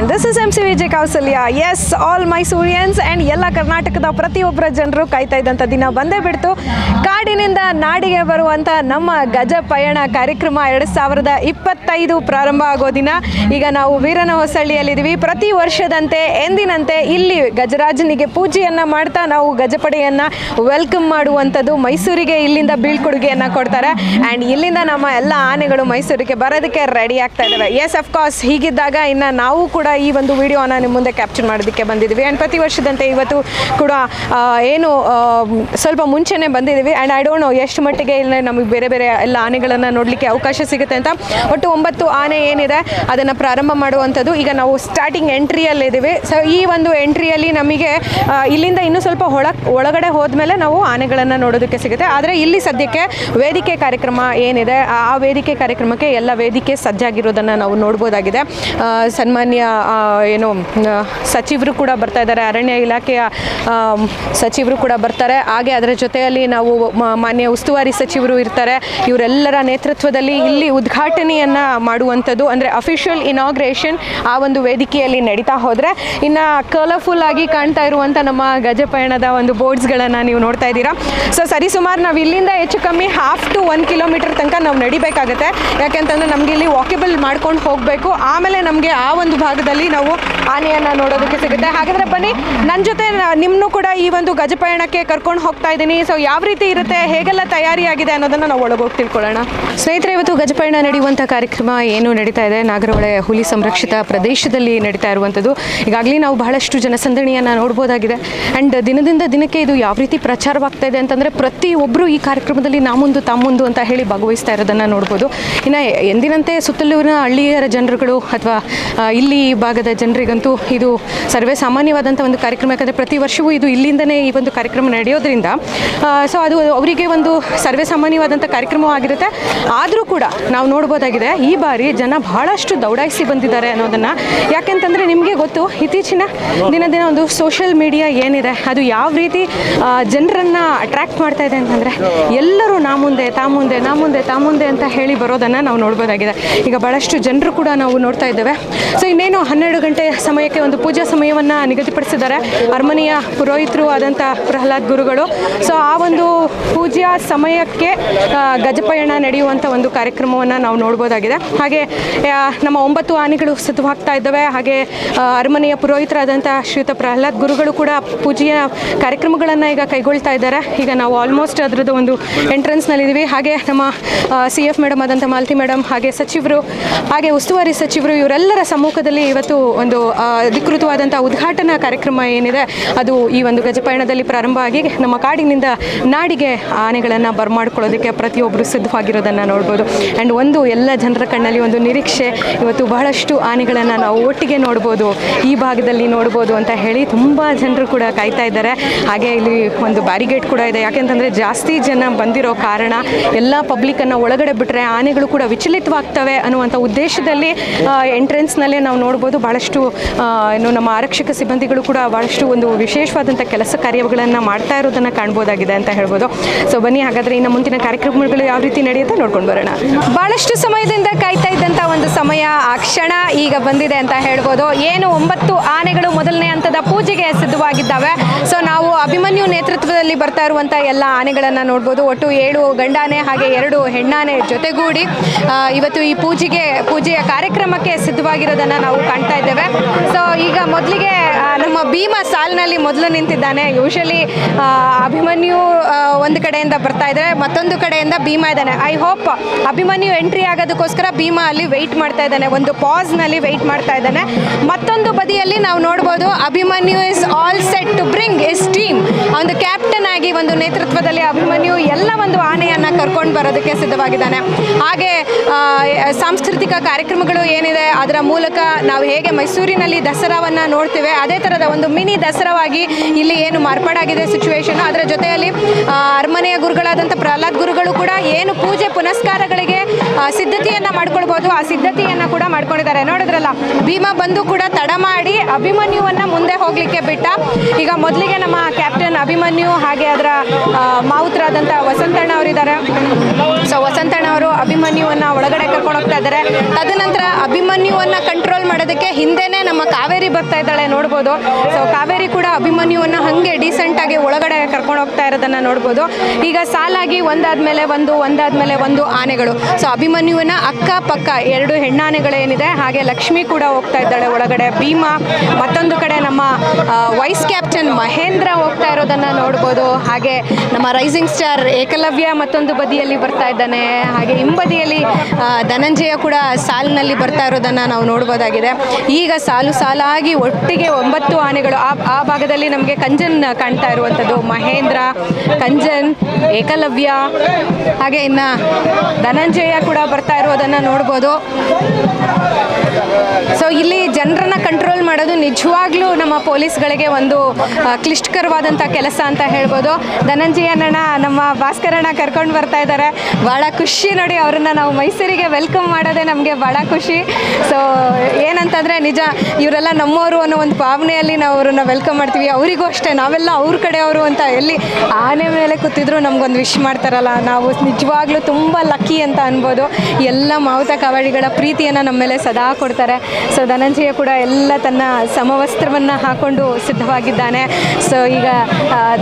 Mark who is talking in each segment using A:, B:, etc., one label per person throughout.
A: Everyone this is M C Vijay Kausalya as all Mysoreans and ಎಲ್ಲ ಕರ್ನಾಟಕದ ಪ್ರತಿಯೊಬ್ಬರ ಜನರು ಕಾಯ್ತಾ ಇದ್ದಂಥ ದಿನ ಬಂದೇ ಬಿಡ್ತು. ಕಾಡಿನಿಂದ ನಾಡಿಗೆ ಬರುವಂಥ ನಮ್ಮ ಗಜ ಪಯಣ ಕಾರ್ಯಕ್ರಮ ಎರಡು ಸಾವಿರದ ಇಪ್ಪತ್ತೈದು ಪ್ರಾರಂಭ ಆಗೋ ದಿನ. ಈಗ ನಾವು ವೀರನ ಹೊಸಳ್ಳಿಯಲ್ಲಿದ್ದೀವಿ ಪ್ರತಿ ವರ್ಷದಂತೆ, ಎಂದಿನಂತೆ ಇಲ್ಲಿ ಗಜರಾಜನಿಗೆ ಪೂಜೆಯನ್ನು ಮಾಡ್ತಾ ನಾವು ಗಜಪಡೆಯನ್ನು ವೆಲ್ಕಮ್ ಮಾಡುವಂಥದ್ದು ಮೈಸೂರಿಗೆ ಇಲ್ಲಿಂದ ಬೀಳ್ಕೊಡುಗೆಯನ್ನು ಕೊಡ್ತಾರೆ. ಆ್ಯಂಡ್ ಇಲ್ಲಿಂದ ನಮ್ಮ ಎಲ್ಲ ಆನೆಗಳು ಮೈಸೂರಿಗೆ ಬರೋದಕ್ಕೆ ರೆಡಿ ಆಗ್ತಾ ಇದ್ದಾವೆ. ಎಸ್ ಅಫ್ಕೋರ್ಸ್ ಹೀಗಿದ್ದಾಗ ಇನ್ನು ನಾವು ಕೂಡ ಈ ಒಂದು ವಿಡಿಯೋನ ನಿಮ್ಮ ಮುಂದೆ ಕ್ಯಾಪ್ಚರ್ ಮಾಡೋದಕ್ಕೆ ಬಂದಿದ್ದೀವಿ. ಆ್ಯಂಡ್ ಪ್ರತಿ ವರ್ಷದಂತೆ ಇವತ್ತು ಕೂಡ ಏನು ಸ್ವಲ್ಪ ಮುಂಚೆನೇ ಬಂದಿದ್ದೀವಿ. ಆ್ಯಂಡ್ ಐ ಡೋಂಟ್ ನೋ ಎಷ್ಟು ಮಟ್ಟಿಗೆ ಇಲ್ಲ ನಮಗೆ ಬೇರೆ ಬೇರೆ ಎಲ್ಲ ಆನೆಗಳನ್ನು ನೋಡಲಿಕ್ಕೆ ಅವಕಾಶ ಸಿಗುತ್ತೆ ಅಂತ. ಒಟ್ಟು ಒಂಬತ್ತು ಆನೆ ಏನಿದೆ, ಅದನ್ನು ಪ್ರಾರಂಭ ಮಾಡುವಂಥದ್ದು ಈಗ ನಾವು ಸ್ಟಾರ್ಟಿಂಗ್ ಎಂಟ್ರಿಯಲ್ಲಿದ್ದೀವಿ ಸೊ ಈ ಒಂದು ಎಂಟ್ರಿಯಲ್ಲಿ ನಮಗೆ ಇಲ್ಲಿಂದ ಇನ್ನೂ ಸ್ವಲ್ಪ ಒಳ ಒಳಗಡೆ ಹೋದ್ಮೇಲೆ ನಾವು ಆನೆಗಳನ್ನು ನೋಡೋದಕ್ಕೆ ಸಿಗುತ್ತೆ. ಆದರೆ ಇಲ್ಲಿ ಸದ್ಯಕ್ಕೆ ವೇದಿಕೆ ಕಾರ್ಯಕ್ರಮ ಏನಿದೆ, ಆ ವೇದಿಕೆ ಕಾರ್ಯಕ್ರಮಕ್ಕೆ ಎಲ್ಲ ವೇದಿಕೆ ಸಜ್ಜಾಗಿರೋದನ್ನು ನಾವು ನೋಡ್ಬೋದಾಗಿದೆ. ಸನ್ಮಾನ್ಯ ಏನು ಸಚಿವರು ಕೂಡ ಬರ್ತಾ ಇದ್ದಾರೆ. ಅರಣ್ಯ ಇಲಾಖೆಯ ಸಚಿವರು ಕೂಡ ಬರ್ತಾರೆ. ಹಾಗೆ ಅದರ ಜೊತೆಯಲ್ಲಿ ನಾವು ಮಾನ್ಯ ಉಸ್ತುವಾರಿ ಸಚಿವರು ಇರ್ತಾರೆ. ಇವರೆಲ್ಲರ ನೇತೃತ್ವದಲ್ಲಿ ಇಲ್ಲಿ ಉದ್ಘಾಟನೆಯನ್ನು ಮಾಡುವಂಥದ್ದು. ಅಂದರೆ ಅಫಿಷಿಯಲ್ ಇನಾಗ್ರೇಷನ್ ಆ ಒಂದು ವೇದಿಕೆಯಲ್ಲಿ ನಡೀತಾ ಹೋದರೆ ಇನ್ನು ಕಲರ್ಫುಲ್ ಆಗಿ ಕಾಣ್ತಾ ಇರುವಂಥ ನಮ್ಮ ಗಜಪಯಣದ ಒಂದು ಬೋರ್ಡ್ಸ್ಗಳನ್ನು ನೀವು ನೋಡ್ತಾ ಇದ್ದೀರಾ. ಸೊ ಸರಿಸುಮಾರು ನಾವು ಇಲ್ಲಿಂದ ಹೆಚ್ಚು ಕಮ್ಮಿ ಹಾಫ್ ಟು ಒನ್ ಕಿಲೋಮೀಟರ್ ತನಕ ನಾವು ನಡಿಬೇಕಾಗತ್ತೆ. ಯಾಕೆಂತಂದ್ರೆ ನಮಗೆ ಇಲ್ಲಿ ವಾಕೆಬಲ್ ಮಾಡ್ಕೊಂಡು ಹೋಗಬೇಕು. ಆಮೇಲೆ ನಮಗೆ ಆ ಒಂದು ಭಾಗದಲ್ಲಿ ನಾವು ಆನೆಯನ್ನು ನೋಡೋದಕ್ಕೆ ಸಿಗುತ್ತೆ. ಹಾಗಾದ್ರೆ ಬನ್ನಿ ನನ್ನ ಜೊತೆ ನಿಮ್ಮನ್ನು ಕೂಡ ಈ ಒಂದು ಗಜಪಯಣಕ್ಕೆ ಕರ್ಕೊಂಡು ಹೋಗ್ತಾ ಇದ್ದೀನಿ. ಸೊ ಯಾವ ರೀತಿ ಇರುತ್ತೆ, ಹೇಗೆಲ್ಲ ತಯಾರಿಯಾಗಿದೆ ಅನ್ನೋದನ್ನು ನಾವು ಒಳಗೋಗಿ ತಿಳ್ಕೊಳ್ಳೋಣ. ಸ್ನೇಹಿತರೆ, ಇವತ್ತು ಗಜಪಯಣ ನಡೆಯುವಂಥ ಕಾರ್ಯಕ್ರಮ ಏನು ನಡೀತಾ ಇದೆ? ನಾಗರಹೊಳೆ ಹುಲಿ ಸಂರಕ್ಷಿತ ಪ್ರದೇಶದಲ್ಲಿ ನಡೀತಾ ಇರುವಂಥದ್ದು. ಈಗಾಗಲೇ ನಾವು ಬಹಳಷ್ಟು ಜನಸಂದಣಿಯನ್ನು ನೋಡ್ಬೋದಾಗಿದೆ. ಆ್ಯಂಡ್ ದಿನದಿಂದ ದಿನಕ್ಕೆ ಇದು ಯಾವ ರೀತಿ ಪ್ರಚಾರವಾಗ್ತಾ ಇದೆ ಅಂತಂದರೆ ಪ್ರತಿಯೊಬ್ಬರು ಈ ಕಾರ್ಯಕ್ರಮದಲ್ಲಿ ನಾ ಮುಂದೆ ತಮ್ಮಂದು ಅಂತ ಹೇಳಿ ಭಾಗವಹಿಸ್ತಾ ಇರೋದನ್ನ ನೋಡ್ಬೋದು. ಇನ್ನು ಎಂದಿನಂತೆ ಸುತ್ತಲೂರಿನ ಹಳ್ಳಿಯರ ಜನರುಗಳು ಅಥವಾ ಇಲ್ಲಿ ಭಾಗದ ಜನರಿಗಂತೂ ಇದು ಸರ್ವೇ ಸಾಮಾನ್ಯವಾದಂಥ ಒಂದು ಕಾರ್ಯಕ್ರಮ. ಯಾಕಂದರೆ ಪ್ರತಿ ವರ್ಷವೂ ಇದು ಇಲ್ಲಿಂದನೇ ಈ ಒಂದು ಕಾರ್ಯಕ್ರಮ ನಡೆಯೋದ್ರಿಂದ ಸೊ ಅದು ಅವರಿಗೆ ಒಂದು ಸರ್ವೇ ಸಾಮಾನ್ಯವಾದಂಥ ಕಾರ್ಯಕ್ರಮವಾಗಿರುತ್ತೆ ಆದರೂ ಕೂಡ ನಾವು ನೋಡ್ಬೋದಾಗಿದೆ, ಈ ಬಾರಿ ಜನ ಬಹಳಷ್ಟು ದೌಡಾಯಿಸಿ ಬಂದಿದ್ದಾರೆ ಅನ್ನೋದನ್ನು. ಯಾಕೆಂತಂದರೆ ನಿಮಗೆ ಗೊತ್ತು, ಇತ್ತೀಚಿನ ದಿನ ದಿನ ಒಂದು ಸೋಷಿಯಲ್ ಮೀಡಿಯಾ ಏನಿದೆ, ಅದು ಯಾವ ರೀತಿ ಜನರನ್ನು ಅಟ್ರ್ಯಾಕ್ಟ್ ಮಾಡ್ತಾ ಇದೆ ಅಂತಂದರೆ ಎಲ್ಲರೂ ನಾ ಮುಂದೆ, ತಾ ಮುಂದೆ, ನಾ ಮುಂದೆ, ತಾ ಮುಂದೆ ಅಂತ ಹೇಳಿ ಬರೋದನ್ನು ನಾವು ನೋಡ್ಬೋದಾಗಿದೆ. ಈಗ ಬಹಳಷ್ಟು ಜನರು ಕೂಡ ನಾವು ನೋಡ್ತಾ ಇದ್ದೇವೆ. ಸೊ ಇನ್ನೇನು ಹನ್ನೆರಡು ಗಂಟೆ ಸಮಯಕ್ಕೆ ಒಂದು ಪೂಜಾ ಸಮಯವನ್ನು ನಿಗದಿಪಡಿಸಿದ್ದಾರೆ. ಅರಮನೆಯ ಪುರೋಹಿತರು ಆದಂಥ ಪ್ರಹ್ಲಾದ್ ಗುರುಗಳು. ಸೊ ಆ ಒಂದು ಪೂಜಾ ಸಮಯಕ್ಕೆ ಗಜಪಯಣ ನಡೆಯುವಂಥ ಒಂದು ಕಾರ್ಯಕ್ರಮವನ್ನು ನಾವು ನೋಡ್ಬೋದಾಗಿದೆ. ಹಾಗೆ ನಮ್ಮ ಒಂಬತ್ತು ಆನೆಗಳು ಸಿದ್ಧವಾಗ್ತಾ ಇದ್ದಾವೆ. ಹಾಗೆ ಅರಮನೆಯ ಪುರೋಹಿತರಾದಂಥ ಶ್ರೀಯುತ ಪ್ರಹ್ಲಾದ್ ಗುರುಗಳು ಕೂಡ ಪೂಜೆಯ ಕಾರ್ಯಕ್ರಮಗಳನ್ನು ಈಗ ಕೈಗೊಳ್ತಾ ಇದ್ದಾರೆ. ಈಗ ನಾವು ಆಲ್ಮೋಸ್ಟ್ ಅದರದ್ದು ಒಂದು ಎಂಟ್ರೆನ್ಸ್ನಲ್ಲಿದ್ದೀವಿ ಹಾಗೆ, ನಮ್ಮ ಸಿ ಎಫ್ ಮೇಡಮ್ ಆದಂಥ ಮಾಲತಿ ಮೇಡಮ್ ಹಾಗೆ ಸಚಿವರು, ಹಾಗೆ ಉಸ್ತುವಾರಿ ಸಚಿವರು, ಇವರೆಲ್ಲರ ಸಮ್ಮುಖದಲ್ಲಿ ಇವತ್ತು ಒಂದು ಅಧಿಕೃತವಾದಂಥ ಉದ್ಘಾಟನಾ ಕಾರ್ಯಕ್ರಮ ಏನಿದೆ, ಅದು ಈ ಒಂದು ಗಜಪಯಣದಲ್ಲಿ ಪ್ರಾರಂಭ ಆಗಿ ನಮ್ಮ ಕಾಡಿನಿಂದ ನಾಡಿಗೆ ಆನೆಗಳನ್ನು ಬರಮಾಡ್ಕೊಳ್ಳೋದಕ್ಕೆ ಪ್ರತಿಯೊಬ್ಬರು ಸಿದ್ಧವಾಗಿರೋದನ್ನು ನೋಡ್ಬೋದು. ಆ್ಯಂಡ್ ಒಂದು ಎಲ್ಲ ಜನರ ಕಣ್ಣಲ್ಲಿ ಒಂದು ನಿರೀಕ್ಷೆ, ಇವತ್ತು ಬಹಳಷ್ಟು ಆನೆಗಳನ್ನು ನಾವು ಒಟ್ಟಿಗೆ ನೋಡ್ಬೋದು, ಈ ಭಾಗದಲ್ಲಿ ನೋಡ್ಬೋದು ಅಂತ ಹೇಳಿ ತುಂಬ ಜನರು ಕೂಡ ಕಾಯ್ತಾ ಇದ್ದಾರೆ. ಹಾಗೆ ಇಲ್ಲಿ ಒಂದು ಬ್ಯಾರಿಗೇಟ್ ಕೂಡ ಇದೆ. ಯಾಕೆಂತಂದರೆ ಜಾಸ್ತಿ ಜನ ಬಂದಿರೋ ಕಾರಣ ಎಲ್ಲ ಪಬ್ಲಿಕ್ಕನ್ನು ಒಳಗಡೆ ಬಿಟ್ಟರೆ ಆನೆಗಳು ಕೂಡ ವಿಚಲಿತವಾಗ್ತವೆ ಅನ್ನುವಂಥ ಉದ್ದೇಶದಲ್ಲಿ ಎಂಟ್ರೆನ್ಸ್ನಲ್ಲೇ ನಾವು ನೋಡ್ಬೋದು. ಭಾಳಷ್ಟು ಆ, ಏನು ನಮ್ಮ ಆರಕ್ಷಕ ಸಿಬ್ಬಂದಿಗಳು ಕೂಡ ಭಾಳಷ್ಟು ಒಂದು ವಿಶೇಷವಾದಂಥ ಕೆಲಸ ಕಾರ್ಯಗಳನ್ನು ಮಾಡ್ತಾ ಇರೋದನ್ನು ಕಾಣ್ಬೋದಾಗಿದೆ ಅಂತ ಹೇಳ್ಬೋದು. ಸೊ ಬನ್ನಿ ಹಾಗಾದರೆ ಇನ್ನು ಮುಂದಿನ ಕಾರ್ಯಕ್ರಮಗಳು ಯಾವ ರೀತಿ ನಡೆಯುತ್ತೆ ನೋಡ್ಕೊಂಡು ಬರೋಣ. ಭಾಳಷ್ಟು ಸಮಯದಿಂದ ಕಾಯ್ತಾ ಇದ್ದಂಥ ಒಂದು ಸಮಯ ಆ ಕ್ಷಣ ಈಗ ಬಂದಿದೆ ಅಂತ ಹೇಳ್ಬೋದು. ಏನು ಒಂಬತ್ತು ಆನೆಗಳು ಮೊದಲನೇ ಹಂತದ ಪೂಜೆಗೆ ಸಿದ್ಧವಾಗಿದ್ದಾವೆ. ಸೊ ನಾವು ಅಭಿಮನ್ಯು ನೇತೃತ್ವದಲ್ಲಿ ಬರ್ತಾ ಇರುವಂಥ ಎಲ್ಲ ಆನೆಗಳನ್ನು ನೋಡ್ಬೋದು. ಒಟ್ಟು ಏಳು ಗಂಡಾನೆ ಹಾಗೆ ಎರಡು ಹೆಣ್ಣಾನೆ ಜೊತೆಗೂಡಿ ಇವತ್ತು ಈ ಪೂಜೆಗೆ ಪೂಜೆಯ ಕಾರ್ಯಕ್ರಮಕ್ಕೆ ಸಿದ್ಧವಾಗಿರೋದನ್ನು ನಾವು ಕಾಣ್ತಾ ಇದ್ದೇವೆ. ಸೊ ಈಗ ಮೊದಲಿಗೆ ನಮ್ಮ ಭೀಮ ಸಾಲಿನಲ್ಲಿ ಮೊದಲು ನಿಂತಿದ್ದಾನೆ. ಯೂಶಲಿ ಅಭಿಮನ್ಯು ಒಂದು ಕಡೆಯಿಂದ ಬರ್ತಾ ಇದ್ದಾರೆ ಮತ್ತೊಂದು ಕಡೆಯಿಂದ ಭೀಮ ಇದ್ದಾನೆ. ಐ ಹೋಪ್ ಅಭಿಮನ್ಯು ಎಂಟ್ರಿ ಆಗೋದಕ್ಕೋಸ್ಕರ ಭೀಮ ಅಲ್ಲಿ ವೆಯ್ಟ್ ಮಾಡ್ತಾ ಇದ್ದಾನೆ. ಒಂದು ಪಾಸ್ನಲ್ಲಿ ವೆಯ್ಟ್ ಮಾಡ್ತಾ ಇದ್ದಾನೆ. ಮತ್ತೊಂದು ಬದಿಯಲ್ಲಿ ನಾವು ನೋಡ್ಬೋದು, Abhimanyu is all set to bring his team ಒಂದು ಕ್ಯಾಪ್ಟನ್ ಆಗಿ ಒಂದು ನೇತೃತ್ವದಲ್ಲಿ ಅಭಿಮನ್ಯು ಎಲ್ಲ ಒಂದು ಆನೆಯನ್ನು ಕರ್ಕೊಂಡು ಬರೋದಕ್ಕೆ ಸಿದ್ಧವಾಗಿದ್ದಾನೆ. ಹಾಗೆ ಸಾಂಸ್ಕೃತಿಕ ಕಾರ್ಯಕ್ರಮಗಳು ಏನಿದೆ, ಅದರ ಮೂಲಕ ನಾವು ಹೇಗೆ ಮೈಸೂರಿನಲ್ಲಿ ದಸರಾವನ್ನು ನೋಡ್ತೇವೆ, ಅದೇ ಥರದ ಒಂದು ಮಿನಿ ದಸರಾವಾಗಿ ಇಲ್ಲಿ ಏನು ಮಾರ್ಪಾಡಾಗಿದೆ ಸಿಚುವೇಶನ್ ಅದರ ಜೊತೆಯಲ್ಲಿ ಅರಮನೆಯ ಗುರುಗಳಾದಂಥ ಪ್ರಹ್ಲಾದ್ ಗುರುಗಳು ಕೂಡ ಏನು ಪೂಜೆ ಪುನಸ್ಕಾರಗಳಿಗೆ ಸಿದ್ಧತೆಯನ್ನು ಮಾಡ್ಕೊಳ್ಬೋದು. ಆ ಸಿದ್ಧತೆಯನ್ನು ಕೂಡ ಮಾಡ್ಕೊಂಡಿದ್ದಾರೆ. ನೋಡಿದ್ರಲ್ಲ, ಭೀಮ ಬಂದು ಕೂಡ ತಡ ಮಾಡಿ ಅಭಿಮನ್ಯುವನ್ನು ಮುಂದೆ ಹೋಗಲಿಕ್ಕೆ ಬಿಟ್ಟ. ಈಗ ಮೊದಲಿಗೆ ನಮ್ಮ ಕ್ಯಾಪ್ಟನ್ ಅಭಿಮನ್ಯು ಹಾಗೆ ಅದರ ಮಾವುತರಾದಂಥ ವಸಂತಣ್ಣ ಅವರಿದ್ದಾರೆ. ಸೊ ವಸಂತಣ್ಣ ಅವರು ಅಭಿಮನ್ಯುವನ್ನು ಒಳಗಡೆ ಕರ್ಕೊಂಡು ಹೋಗ್ತಾ ಇದ್ದಾರೆ. ತದನಂತರ ಅಭಿಮನ್ಯುವನ್ನು ಕಂಟ್ರೋಲ್ ಮಾಡೋದಕ್ಕೆ ಹಿಂದೆನೇ ನಮ್ಮ ಕಾವೇರಿ ಬರ್ತಾ ಇದ್ದಾಳೆ, ನೋಡ್ಬೋದು. ಸೊ ಕಾವೇರಿ ಕೂಡ ಅಭಿಮನ್ಯುವನ್ನ ಹಾಗೆ ಡೀಸೆಂಟಾಗಿ ಒಳಗಡೆ ಕರ್ಕೊಂಡು ಹೋಗ್ತಾ ಇರೋದನ್ನ ನೋಡ್ಬೋದು. ಈಗ ಸಾಲಾಗಿ ಒಂದಾದ್ಮೇಲೆ ಒಂದು ಒಂದಾದ್ಮೇಲೆ ಒಂದು ಆನೆಗಳು. ಸೊ ಅಭಿಮನ್ಯುವಿನ ಅಕ್ಕಪಕ್ಕ ಎರಡು ಹೆಣ್ಣಾನೆಗಳೇನಿದೆ, ಹಾಗೆ ಲಕ್ಷ್ಮಿ ಕೂಡ ಹೋಗ್ತಾ ಇದ್ದಾಳೆ ಒಳಗಡೆ. ಭೀಮಾ, ಮತ್ತೊಂದು ಕಡೆ ನಮ್ಮ ವೈಸ್ ಕ್ಯಾಪ್ಟನ್ ಮಹೇಂದ್ರ ಹೋಗ್ತಾ ಇರೋದನ್ನ ನೋಡ್ಬೋದು. ಹಾಗೆ ನಮ್ಮ ರೈಸಿಂಗ್ ಸ್ಟಾರ್ ಏಕಲವ್ಯ ಮತ್ತೊಂದು ಬದಿಯಲ್ಲಿ ಬರ್ತಾ ಇದ್ದಾನೆ. ಹಾಗೆ ಹಿಂಬದಿಯಲ್ಲಿ ಧನಂಜಯ ಕೂಡ ಸಾಲಿನಲ್ಲಿ ಬರ್ತಾ ಇರೋದನ್ನ ನಾವು ನೋಡ್ಬೋದಾಗಿದೆ. ಈಗ ಸಾಲು ಸಾಲಾಗಿ ಒಟ್ಟಿಗೆ ಒಂಬತ್ತು ಆನೆಗಳು ಆ ಆ ಭಾಗದಲ್ಲಿ ನಮಗೆ ಕಂಜನ್ ಕಾಣ್ತಾ ಇರುವಂಥದ್ದು. ಮಹೇಂದ್ರ, ಕಂಜನ್, ಏಕಲವ್ಯ, ಹಾಗೆ ಇನ್ನು ಧನಂಜಯ ಕೂಡ ಬರ್ತಾ ಇರೋದನ್ನ ನೋಡ್ಬೋದು. ಸೊ ಇಲ್ಲಿ ಜನರನ್ನ ಕಂಟ್ರೋಲ್ ಮಾಡೋದು ನಿಜವಾಗ್ಲೂ ನಮ್ಮ ಪೊಲೀಸ್ಗಳಿಗೆ ಒಂದು ಕ್ಲಿಷ್ಟಕರವಾದಂಥ ಕೆಲಸ ಅಂತ ಹೇಳ್ಬೋದು. ಧನಂಜಯಣ್ಣ ನಮ್ಮ ಭಾಸ್ಕರಣ್ಣ ಕರ್ಕೊಂಡು ಬರ್ತಾ ಇದ್ದಾರೆ. ಭಾಳ ಖುಷಿ ನೋಡಿ ಅವ್ರನ್ನ ನಾವು ಮೈಸೂರಿಗೆ ವೆಲ್ಕಮ್ ಮಾಡೋದೇ ನಮಗೆ ಭಾಳ ಖುಷಿ. ಸೊ ಏನಂತಂದರೆ ನಿಜ, ಇವರೆಲ್ಲ ನಮ್ಮವರು ಅನ್ನೋ ಒಂದು ಭಾವನೆಯಲ್ಲಿ ನಾವು ಅವ್ರನ್ನ ವೆಲ್ಕಮ್ ಮಾಡ್ತೀವಿ. ಅವರಿಗೂ ಅಷ್ಟೇ, ನಾವೆಲ್ಲ ಅವ್ರ ಕಡೆಯವರು ಅಂತ ಎಲ್ಲಿ ಆನೆ ಮೇಲೆ ಕೂತಿದ್ರು ನಮ್ಗೊಂದು ವಿಶ್ ಮಾಡ್ತಾರಲ್ಲ. ನಾವು ನಿಜವಾಗ್ಲೂ ತುಂಬ ಲಕ್ಕಿ ಅಂತ ಅನ್ಬೋದು. ಎಲ್ಲ ಮಾವುತ ಕವಾಡಿಗಳ ಪ್ರೀತಿಯನ್ನು ನಮ್ಮ ಮೇಲೆ ಸದಾ ಕೊಡ್ತಾರೆ. ಸೊ ಧನಂಜಯ ಕೂಡ ಎಲ್ಲ ತನ್ನ ಸಮವಸ್ತ್ರವನ್ನು ಹಾಕೊಂಡು ಸಿದ್ಧವಾಗಿದ್ದಾನೆ. ಸೊ ಈಗ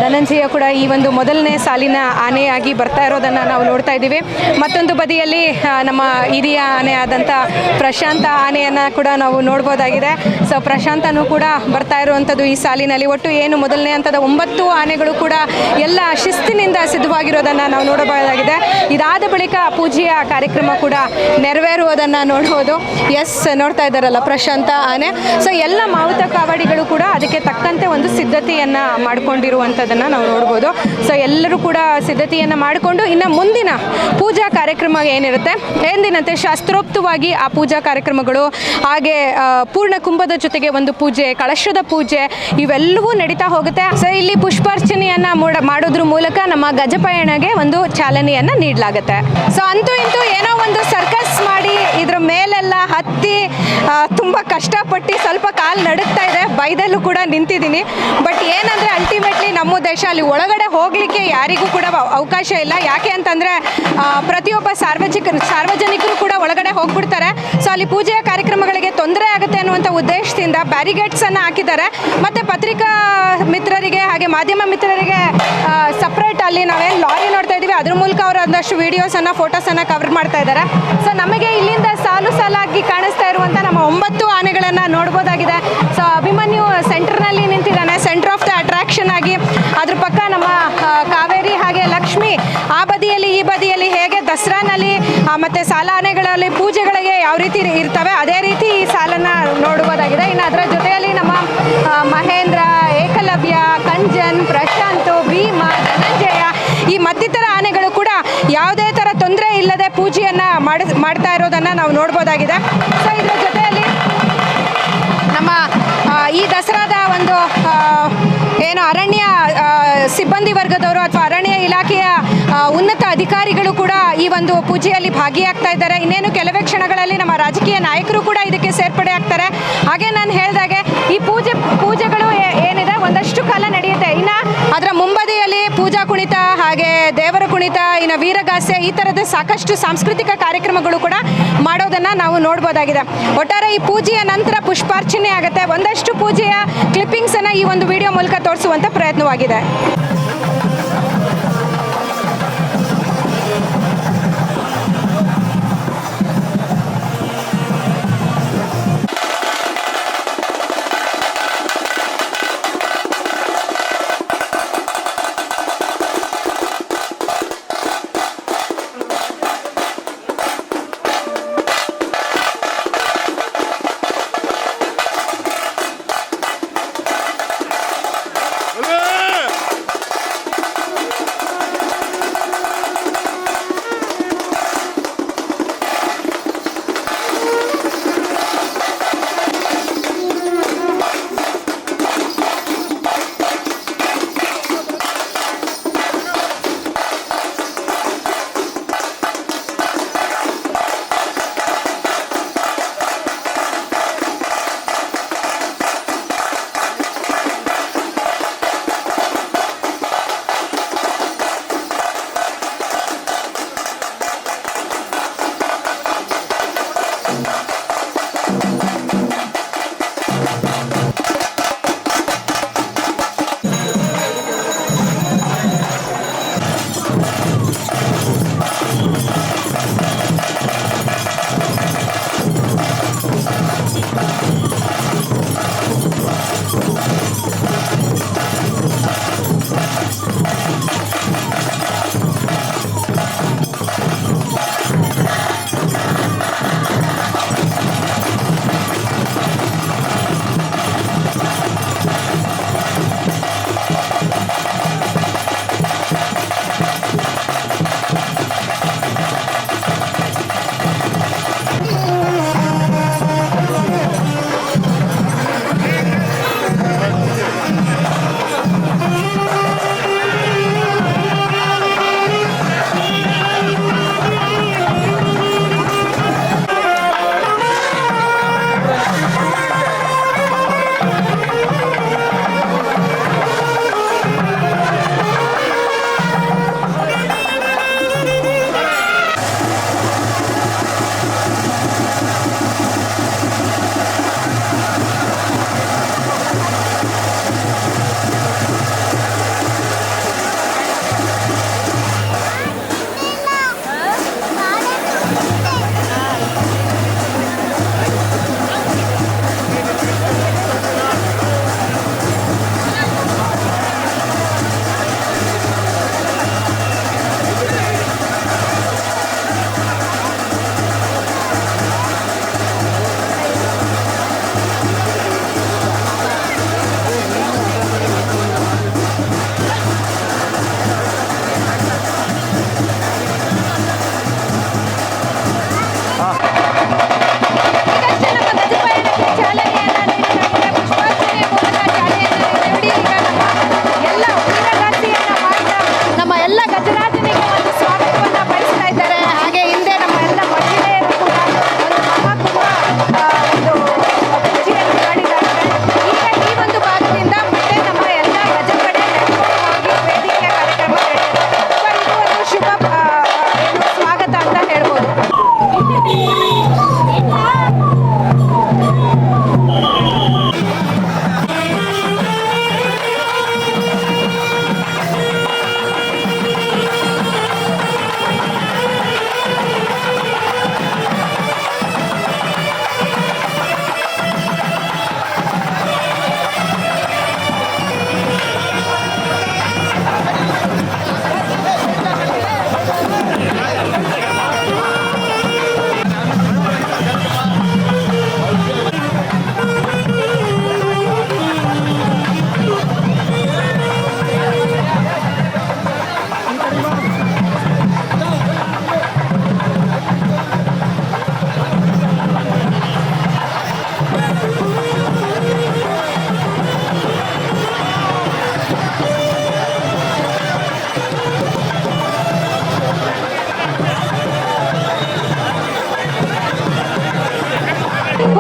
A: ಧನಂಜಯ ಕೂಡ ಈ ಒಂದು ಮೊದಲನೇ ಸಾಲಿನ ಆನೆಯಾಗಿ ಬರ್ತಾ ಇರೋದನ್ನು ನಾವು ನೋಡ್ತಾ ಇದ್ದೀವಿ. ಮತ್ತೊಂದು ಬದಿಯಲ್ಲಿ ನಮ್ಮ ಹಿರಿಯ ಆನೆ ಆದಂಥ ಪ್ರಶಾಂತ ಆನೆಯನ್ನು ಕೂಡ ನಾವು ನೋಡ್ಬೋದಾಗಿದೆ. ಸೊ ಪ್ರಶಾಂತನೂ ಕೂಡ ಬರ್ತಾ ಇರುವಂಥದ್ದು ಈ ಸಾಲಿನಲ್ಲಿ. ಒಟ್ಟು ಏನು ಮೊದಲನೇ ಹಂತದ ಒಂಬತ್ತು ಆನೆಗಳು ಕೂಡ ಎಲ್ಲ ಶಿಸ್ತಿನಿಂದ ಸಿದ್ಧವಾಗಿರೋದನ್ನು ನಾವು ನೋಡಬಹುದಾಗಿದೆ. ಇದಾದ ಬಳಿಕ ಪೂಜೆಯ ಕಾರ್ಯಕ್ರಮ ಕೂಡ ನೆರವೇರುವುದನ್ನು ನೋಡ್ಬೋದು ಎಸ್ ನೋಡ್ತಾ ಇದ್ದಾರಲ್ಲ ಪ್ರಶಾಂತ, ಆನೆ. ಸೊ ಎಲ್ಲ ಮಾವುತ ಕಾವಾಡಿಗಳು ಕೂಡ ಅದಕ್ಕೆ ತಕ್ಕಂತೆ ಒಂದು ಸಿದ್ಧತೆಯನ್ನು ಮಾಡಿಕೊಂಡಿರುವಂಥದ್ದನ್ನು ನಾವು ನೋಡ್ಬೋದು. ಸೊ ಎಲ್ಲರೂ ಕೂಡ ಸಿದ್ಧತೆಯನ್ನು ಮಾಡಿಕೊಂಡು ಇನ್ನು ಮುಂದಿನ ಪೂಜಾ ಕಾರ್ಯಕ್ರಮ ಏನಿರುತ್ತೆ? ಎಂದಿನಂತೆ ಶಾಸ್ತ್ರೋಕ್ತವಾಗಿ ಆ ಪೂಜಾ ಕಾರ್ಯಕ್ರಮಗಳು, ಹಾಗೆ ಪೂರ್ಣ ಕುಂಭದ ಜೊತೆಗೆ ಒಂದು ಪೂಜೆ, ಕಳಶದ ಪೂಜೆ, ಇವೆಲ್ಲವೂ ನಡೀತಾ ಹೋಗುತ್ತೆ. ಸೊ ಇಲ್ಲಿ ಪುಷ್ಪಾರ್ಚನೆಯನ್ನ ಮೂಡ- ಮಾಡೋದ್ರ ಮೂಲಕ ನಮ್ಮ ಗಜಪಯಣಗೆ ಒಂದು ಚಾಲನೆಯನ್ನ ನೀಡಲಾಗುತ್ತೆ. ಸೊ ಅಂತೂ ಇಂತೂ ಏನೋ ಒಂದು ಸರ್ಕಸ್ ಮಾಡಿ ಇದ್ರ ಮೇಲೆಲ್ಲ ಹತ್ತಿ ತುಂಬಾ ಕಷ್ಟಪಟ್ಟು ಸ್ವಲ್ಪ ಕಾಲು ನಡುಗ್ತಾ ಇದೆ. ಬೈದಲ್ಲೂ ಕೂಡ ನಿಂತಿದ್ದೀನಿ. ಬಟ್ ಏನಂದ್ರೆ ಅಲ್ಟಿಮೇಟ್ಲಿ ನಮ್ಮ ದೇಶ ಅಲ್ಲಿ ಒಳಗಡೆ ಹೋಗಲಿಕ್ಕೆ ಯಾರಿಗೂ ಕೂಡ ಅವಕಾಶ ಇಲ್ಲ. ಯಾಕೆ ಅಂತಂದ್ರೆ ಪ್ರತಿಯೊಬ್ಬ ಸಾರ್ವಜನಿಕರು ಸಾರ್ವಜನಿಕರು ಕೂಡ ಒಳಗಡೆ ಹೋಗ್ಬಿಡ್ತಾರೆ. ಸೊ ಅಲ್ಲಿ ಪೂಜೆಯ ಕಾರ್ಯಕ್ರಮಗಳಿಗೆ ತೊಂದರೆ ಆಗುತ್ತೆ ಅನ್ನುವಂಥ ಉದ್ದೇಶದಿಂದ ಬ್ಯಾರಿಗೇಡ್ಸನ್ನು ಹಾಕಿದ್ದಾರೆ. ಮತ್ತೆ ಪತ್ರಿಕಾ ಮಿತ್ರರಿಗೆ ಹಾಗೆ ಮಾಧ್ಯಮ ಮಿತ್ರರಿಗೆ ಸಪ್ರೇಟ್ ಅಲ್ಲಿ ನಾವೇನು ಲಾರಿ ನೋಡ್ತಾ ಇದೀವಿ ಅದ್ರ ಮೂಲಕ ಅವರು ಒಂದಷ್ಟು ಫೋಟೋಸ್ ಅನ್ನ ಕವರ್ ಮಾಡ್ತಾ ಇದ್ದಾರೆ. ಸೊ ನಮಗೆ ಇಲ್ಲಿಂದ ಸಾಲು ಸಾಲಾಗಿ ಕಾಣಿಸ್ತಾ ಇರುವಂತ ನಮ್ಮ ಒಂಬತ್ತು ಆನೆಗಳನ್ನ ನೋಡ್ಬೋದಾಗಿದೆ. ಸೊ ಅಭಿಮನ್ಯು ಸೆಂಟರ್ನಲ್ಲಿ ನಿಂತಿದ್ದಾನೆ. ಸೆಂಟರ್ ಆಫ್ ದ ಅಟ್ರಾಕ್ಷನ್ ಆಗಿ ಅದ್ರ ಪಕ್ಕ ನಮ್ಮ ಕಾವೇರಿ ಹಾಗೆ ಲಕ್ಷ್ಮಿ ಆ ಬದಿಯಲ್ಲಿ ಈ ಬದಿಯಲ್ಲಿ ಹೇಗೆ ದಸರಾನಲ್ಲಿ ಮತ್ತೆ ಸಾಲ ಆನೆಗಳಲ್ಲಿ ಪೂಜೆಗಳಿಗೆ ಇಲ್ಲದೆ ಪೂಜೆಯನ್ನ ಮಾಡ ಮಾಡ್ತಾ ಇರೋದನ್ನ ನಾವು ನೋಡ್ಬೋದಾಗಿದೆ. ಸೊ ಇದರ ಜೊತೆಯಲ್ಲಿ ನಮ್ಮ ಈ ದಸರಾದ ಒಂದು ಏನು ಅರಣ್ಯ ಸಿಬ್ಬಂದಿ ವರ್ಗದವರು ಅಥವಾ ಅರಣ್ಯ ಇಲಾಖೆಯ ಉನ್ನತ ಅಧಿಕಾರಿಗಳು ಕೂಡ ಈ ಒಂದು ಪೂಜೆಯಲ್ಲಿ ಭಾಗಿಯಾಗ್ತಾ ಇದ್ದಾರೆ. ಇನ್ನೇನು ಕೆಲವೇ ಕ್ಷಣಗಳಲ್ಲಿ ನಮ್ಮ ರಾಜಕೀಯ ನಾಯಕರು ಕೂಡ ಇದಕ್ಕೆ ಸೇರ್ಪಡೆ ಆಗ್ತಾರೆ. ಹಾಗೆ ನಾನು ಹೇಳಿದಾಗೆ ಈ ಪೂಜೆ, ಪೂಜೆಗಳು ಏನಿದೆ? ಒಂದಷ್ಟು ಕಾಲ ನಡೆಯುತ್ತೆ. ಇನ್ನು ಅದರ ಮುಂಬದಿಯಲ್ಲಿ ಪೂಜಾ ಕುಣಿತ ಹಾಗೆ ದೇವರ ಕುಣಿತ, ಇನ್ನು ವೀರಗಾಸೆ ಈ ಥರದ ಸಾಕಷ್ಟು ಸಾಂಸ್ಕೃತಿಕ ಕಾರ್ಯಕ್ರಮಗಳು ಕೂಡ ಮಾಡೋದನ್ನು ನಾವು ನೋಡ್ಬೋದಾಗಿದೆ. ಒಟ್ಟಾರೆ ಈ ಪೂಜೆಯ ನಂತರ ಪುಷ್ಪಾರ್ಚನೆ ಆಗುತ್ತೆ. ಒಂದಷ್ಟು ಪೂಜೆಯ ಕ್ಲಿಪ್ಪಿಂಗ್ಸನ್ನು ಈ ಒಂದು ವಿಡಿಯೋ ಮೂಲಕ ತೋರಿಸುವಂಥ ಪ್ರಯತ್ನವಾಗಿದೆ.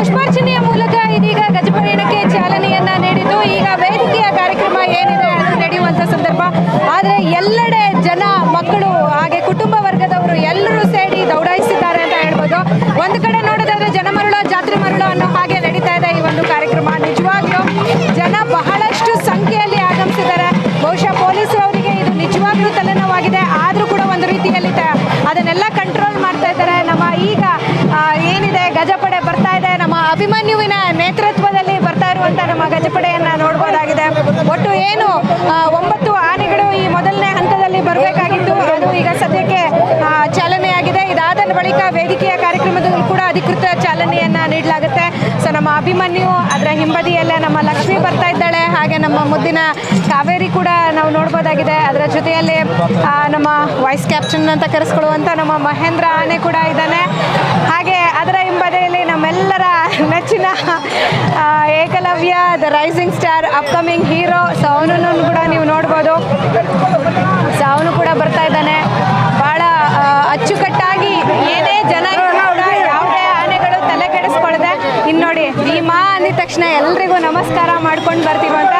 A: ಪುಷ್ಪಾರ್ಚನೆಯ ಮೂಲಕ ಇದೀಗ ಗಜಪಯಣಕ್ಕೆ ಚಾಲನೆಯನ್ನ ನೀಡಿದ್ದು. ಈಗ ವೇದಿಕೆಯ ಕಾರ್ಯಕ್ರಮ ಏನಿದೆ ಅದು ನಡೆಯುವಂತ ಸಂದರ್ಭ. ಆದರೆ ಎಲ್ಲೆಡೆ ಜನ, ಮಕ್ಕಳು ಅಭಿಮನ್ಯುವಿನ ನೇತೃತ್ವದಲ್ಲಿ ಬರ್ತಾ ಇರುವಂತಹ ನಮ್ಮ ಗಜಪಡೆಯನ್ನ ನೋಡಬಹುದಾಗಿದೆ ಒಟ್ಟು ಏನು ಒಂಬತ್ತು ಆನೆಗಳು ಈ ಮೊದಲನೇ ಹಂತದಲ್ಲಿ ಬರಬೇಕಾಗಿತ್ತು. ಅದು ಈಗ ಸದ್ಯಕ್ಕೆ ಚಾಲನೆ ಚಾಲನೆಯಾಗಿದೆ. ಇದಾದ ಬಳಿಕ ವೇದಿಕೆಯ ಕಾರ್ಯಕ್ರಮದಲ್ಲೂ ಕೂಡ ಅಧಿಕೃತ ಚಾಲನೆಯನ್ನ ನೀಡಲಾಗುತ್ತೆ. ಸೊ ನಮ್ಮ ಅಭಿಮನ್ಯು ಅದರ ಹಿಂಬದಿಯಲ್ಲೇ ನಮ್ಮ ಲಕ್ಷ್ಮಿ ಬರ್ತಾ ಇದ್ದಾಳೆ. ಹಾಗೆ ನಮ್ಮ ಮುದ್ದಿನ ಕಾವೇರಿ ಕೂಡ ನಾವು ನೋಡ್ಬೋದಾಗಿದೆ. ಅದರ ಜೊತೆಯಲ್ಲಿ ನಮ್ಮ ವೈಸ್ ಕ್ಯಾಪ್ಟನ್ ಅಂತ ಕರೆಸ್ಕೊಳ್ಳುವಂಥ ನಮ್ಮ ಮಹೇಂದ್ರ ಆನೆ ಕೂಡ ಇದ್ದಾನೆ. ಹಾಗೆ ಅದರ ಹಿಂಬದಿಯಲ್ಲಿ ನಮ್ಮೆಲ್ಲರ ನೆಚ್ಚಿನ Ekalavya the rising star upcoming hero so ಅವನನ್ನು ಕೂಡ ನೀವು ನೋಡ್ಬೋದು. ಸೌನು ಕೂಡ ಬರ್ತಾ ಇದ್ದಾನೆ. ಭಾಳ ಅಚ್ಚುಕಟ್ಟಾಗಿ ಏನೇ ಜನ ಯಾವುದೇ ಆನೆಗಳು ತಲೆ ಕೆಡಿಸ್ಕೊಳ್ಳದೆ ಇನ್ನು ನೋಡಿ, ಭೀಮಾ ಅಂದಿದ ತಕ್ಷಣ ಎಲ್ರಿಗೂ ನಮಸ್ಕಾರ ಮಾಡ್ಕೊಂಡು ಬರ್ತೀವಂತ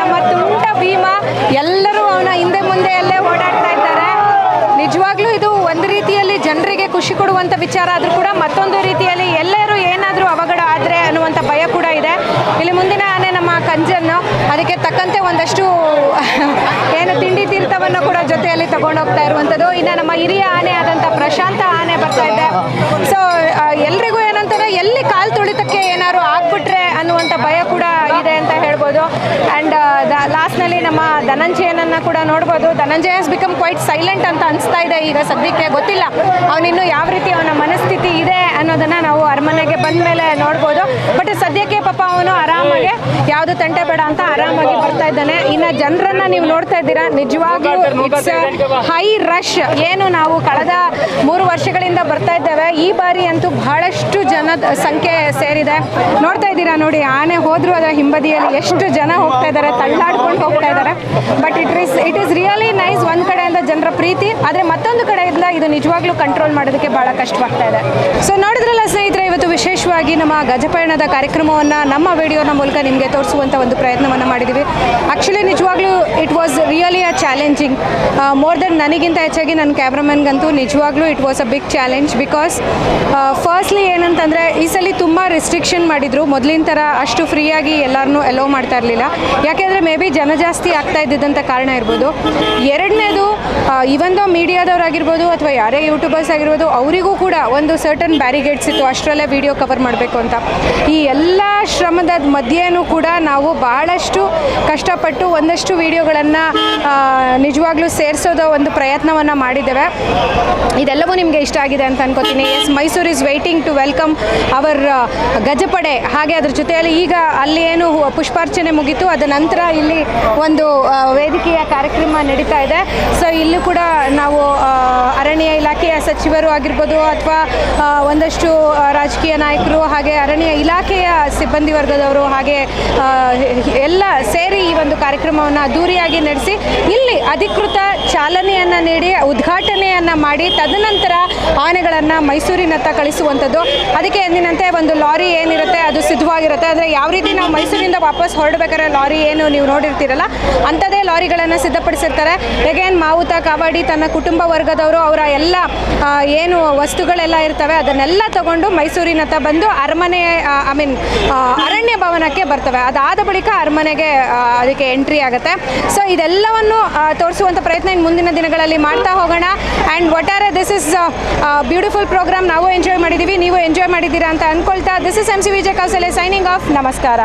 A: ನಮ್ಮ ತುಂಟ ಭೀಮಾ ಎಲ್ಲರೂ ಅವನ ಹಿಂದೆ ಮುಂದೆ ಅಲ್ಲೇ ಓಡಾಡ್ತಾ ಇದ್ದಾರೆ. ನಿಜವಾಗ್ಲೂ ಇದು ಒಂದು ರೀತಿಯಲ್ಲಿ ಜನರಿಗೆ ಖುಷಿ ಕೊಡುವಂಥ ವಿಚಾರ ಆದರೂ ಕೂಡ ಮತ್ತೊಂದು ರೀತಿಯಲ್ಲಿ ಎಲ್ಲರೂ ಏನಾದರೂ ಅವಘಡ ಆದರೆ ಅನ್ನುವಂಥ ಭಯ ಕೂಡ ಇದೆ. ಇಲ್ಲಿ ಮುಂದಿನ ಆನೆ ನಮ್ಮ ಕಂಜನ್ನು, ಅದಕ್ಕೆ ತಕ್ಕಂತೆ ಒಂದಷ್ಟು ಏನು ತಿಂಡಿ ತೀರ್ಥವನ್ನು ಕೂಡ ಜೊತೆಯಲ್ಲಿ ತಗೊಂಡು ಹೋಗ್ತಾ ಇರುವಂಥದ್ದು ಇನ್ನು ನಮ್ಮ ಹಿರಿಯ ಆನೆ ಆದಂಥ ಪ್ರಶಾಂತ ಆನೆ ಬರ್ತಾ ಇದೆ. ಸೊ ಎಲ್ರಿಗೂ ಎಲ್ಲಿ ಕಾಲು ತುಳಿತಕ್ಕೆ ಏನಾದ್ರು ಆಗ್ಬಿಟ್ರೆ ಅನ್ನುವಂಥ ಭಯ ಕೂಡ ಇದೆ ಅಂತ ಹೇಳ್ಬೋದು. ಆ್ಯಂಡ್ ಲಾಸ್ಟ್ನಲ್ಲಿ ನಮ್ಮ ಧನಂಜಯನನ್ನು ಕೂಡ ನೋಡ್ಬೋದು. Dhananjaya has become quite silent ಅಂತ ಅನಿಸ್ತಾ ಇದೆ ಈಗ ಸದ್ಯಕ್ಕೆ, ಗೊತ್ತಿಲ್ಲ. ಅವನಿನ್ನು ಯಾವ ರೀತಿ ಅವನ ಮನಸ್ಥಿತಿ ಇದೆ ಅನ್ನೋದನ್ನು ನಾವು ಅರಮನೆಗೆ ಬಂದ ಮೇಲೆ ನೋಡ್ಬೋದು. ಬಟ್ ಸದ್ಯಕ್ಕೆ ಪಾಪ ಅವನು ಆರಾಮಾಗಿ ಯಾವುದು ತಂಟೆ ಬೇಡ ಅಂತ ಆರಾಮಾಗಿ ಬರ್ತಾ ಇದ್ದಾನೆ. ಇನ್ನು ಜನರನ್ನು ನೀವು ನೋಡ್ತಾ ಇದ್ದೀರಾ ನಿಜವಾಗ್ಲೂ ಇಟ್ಸ್ ಹೈ ರಶ್ ಏನು ನಾವು ಕಳೆದ ಮೂರು ವರ್ಷಗಳಿಂದ ಬರ್ತಾ ಇದ್ದೇವೆ. ಈ ಬಾರಿ ಅಂತೂ ಬಹಳಷ್ಟು ಜನದ ಸಂಖ್ಯೆ ಸೇರಿದೆ. ನೋಡ್ತಾ ಇದ್ದೀರಾ ನೋಡಿ, ಆನೆ ಹೋದರೂ ಅದರ ಹಿಂಬದಿಯಲ್ಲಿ ಎಷ್ಟು ಜನ ಹೋಗ್ತಾ ಇದ್ದಾರೆ, ತಳ್ಳಾಡ್ಕೊಂಡು ಹೋಗ್ತಾ ಇದ್ದಾರೆ. But it is it is really nice ಒಂದು ಕಡೆಯಿಂದ ಜನರ ಪ್ರೀತಿ, ಆದರೆ ಮತ್ತೊಂದು ಕಡೆಯಿಂದ ಇದು ನಿಜವಾಗ್ಲೂ ಕಂಟ್ರೋಲ್ ಮಾಡೋದಕ್ಕೆ ಬಹಳ ಕಷ್ಟವಾಗ್ತಾ ಇದೆ. ಸೊ ನೋಡಿದ್ರಲ್ಲ ಸ್ನೇಹಿತರೆ, ಇವತ್ತು ವಿಶೇಷವಾಗಿ ನಮ್ಮ ಗಜಪಯಣದ ಕಾರ್ಯಕ್ರಮವನ್ನು, ನಮ್ಮ ವಿಡಿಯೋನ ಮೂಲಕ ನಿಮಗೆ ತೋರಿಸುವಂಥ ಒಂದು ಪ್ರಯತ್ನವನ್ನು ಮಾಡಿದ್ದೀವಿ ಆ್ಯಕ್ಚುಲಿ ನಿಜವಾಗ್ಲೂ it was really a challenging more than ನನಗಿಂತ ಹೆಚ್ಚಾಗಿ ನನ್ನ ಕ್ಯಾಮ್ರಾಮನ್ಗಂತೂ ನಿಜವಾಗ್ಲೂ it was a big challenge because firstly ಏನಂತಂದರೆ ಈ ಸಲ ತುಂಬ ರೆಸ್ಟ್ರಿಕ್ಷನ್ ಮಾಡಿದರು. ಮೊದಲಿನ ಥರ ಅಷ್ಟು ಫ್ರೀಯಾಗಿ ಎಲ್ಲರನ್ನೂ ಎಲೋ ಮಾಡ್ತಾ ಇರಲಿಲ್ಲ. ಯಾಕೆಂದರೆ ಮೇ ಬಿ ಜನ ಜಾಸ್ತಿ ಆಗ್ತಾ ಇದ್ದಿದ್ದಂಥ ಕಾರಣ ಇರ್ಬೋದು. ಎರಡನೇದು ಇವೊಂದು ಮೀಡಿಯಾದವರಾಗಿರ್ಬೋದು ಅಥವಾ ಯಾರೇ ಯೂಟ್ಯೂಬರ್ಸ್ ಆಗಿರ್ಬೋದು, ಅವರಿಗೂ ಕೂಡ ಒಂದು ಸರ್ಟನ್ ಬ್ಯಾರಿಗೇಡ್ಸ್ ಇತ್ತು. ಅಷ್ಟರಲ್ಲೇ ವಿಡಿಯೋ ಕವರ್ ಮಾಡಬೇಕು ಅಂತ. ಈ ಎಲ್ಲ ಶ್ರಮದ ಮಧ್ಯೆನೂ ಕೂಡ ನಾವು ಭಾಳಷ್ಟು ಕಷ್ಟಪಟ್ಟು ಒಂದಷ್ಟು ವಿಡಿಯೋಗಳನ್ನು ನಿಜವಾಗ್ಲೂ ಸೇರಿಸೋದ ಒಂದು ಪ್ರಯತ್ನವನ್ನು ಮಾಡಿದ್ದೇವೆ. ಇದೆಲ್ಲವೂ ನಿಮಗೆ ಇಷ್ಟ ಆಗಿದೆ ಅಂತ ಅನ್ಕೋತೀನಿ. Yes Mysuru is waiting to welcome our ಗಜಪಡೆ ಹಾಗೆ ಅದ್ರ ಜೊತೆಯಲ್ಲಿ ಈಗ ಅಲ್ಲಿ ಏನು ಪುಷ್ಪಾರ್ಚನೆ ಮುಗೀತು, ಅದ ನಂತರ ಇಲ್ಲಿ ಒಂದು ವೇದಿಕೆಯ ಕಾರ್ಯಕ್ರಮ ನಡೀತಾ ಇದೆ. ಸೊ ಇಲ್ಲೂ ಕೂಡ ನಾವು ಅರಣ್ಯ ಇಲಾಖೆಯ ಸಚಿವರು ಆಗಿರ್ಬೋದು ಅಥವಾ ಒಂದಷ್ಟು ರಾಜಕೀಯ ನಾಯಕರು ಹಾಗೆ ಅರಣ್ಯ ಇಲಾಖೆಯ ಸಿಬ್ಬಂದಿ ವರ್ಗದವರು ಹಾಗೆ ಎಲ್ಲ ಸೇರಿ ಈ ಒಂದು ಕಾರ್ಯಕ್ರಮವನ್ನು ಅದ್ದೂರಿಯಾಗಿ ನಡೆಸಿ, ಇಲ್ಲಿ ಅಧಿಕೃತ ಚಾಲನೆಯನ್ನು ನೀಡಿ, ಉದ್ಘಾಟನೆಯನ್ನು ಮಾಡಿ, ತದನಂತರ ಆನೆಗಳನ್ನು ಮೈಸೂರಿನತ್ತ ಕಳಿಸುವಂಥದ್ದು. ಅದಕ್ಕೆ ಎಂದಿನಂತೆ ಒಂದು ಲಾರಿ ಏನಿರುತ್ತೆ, ಅದು ಸಿದ್ಧವಾಗಿರುತ್ತೆ. ಅಂದರೆ ಯಾವ ರೀತಿ ನಾವು ಮೈಸೂರಿಂದ ವಾಪಸ್ ಹೊರಡಬೇಕಾದ್ರೆ ಲಾರಿ ಏನು ನೀವು ನೋಡಿರ್ತೀರಲ್ಲ, ಅಂಥದ್ದೇ ಲಾರಿಗಳನ್ನು ಸಿದ್ಧಪಡಿಸಿರ್ತಾರೆ. ಎಗೇನ್ ಮಾವುತ, ಕಾವಾಡಿ, ತನ್ನ ಕುಟುಂಬ ವರ್ಗದವರು, ಅವರ ಎಲ್ಲ ಏನು ವಸ್ತುಗಳೆಲ್ಲ ಇರ್ತವೆ, ಅದನ್ನೆಲ್ಲ ತಗೊಂಡು ಮೈಸೂರಿನತ್ತ ಬಂದು ಅರಮನೆ ಐ ಮೀನ್ ಅರಣ್ಯ ಭವನಕ್ಕೆ ಬರ್ತವೆ. ಅದಾದ ಬಳಿಕ ಅರಮನೆಗೆ ಅದಕ್ಕೆ ಎಂಟ್ರಿ ಆಗುತ್ತೆ. ಸೊ ಇದೆಲ್ಲವನ್ನು ತೋರಿಸುವಂಥ ಪ್ರಯತ್ನ ಇನ್ನು ಮುಂದಿನ ದಿನಗಳಲ್ಲಿ ಮಾಡ್ತಾ ಹೋಗೋಣ. And or this is beautiful program ನಾವು ಎಂಜಾಯ್ ಮಾಡಿದ್ದೀವಿ ನೀವು ಎಂಜಾಯ್ ಮಾಡಿದ್ದೀರಾ ಅಂತ ಅಂದ್ಕೊಳ್ತಾ this is M C Vijaya Kausale signing off ನಮಸ್ಕಾರ.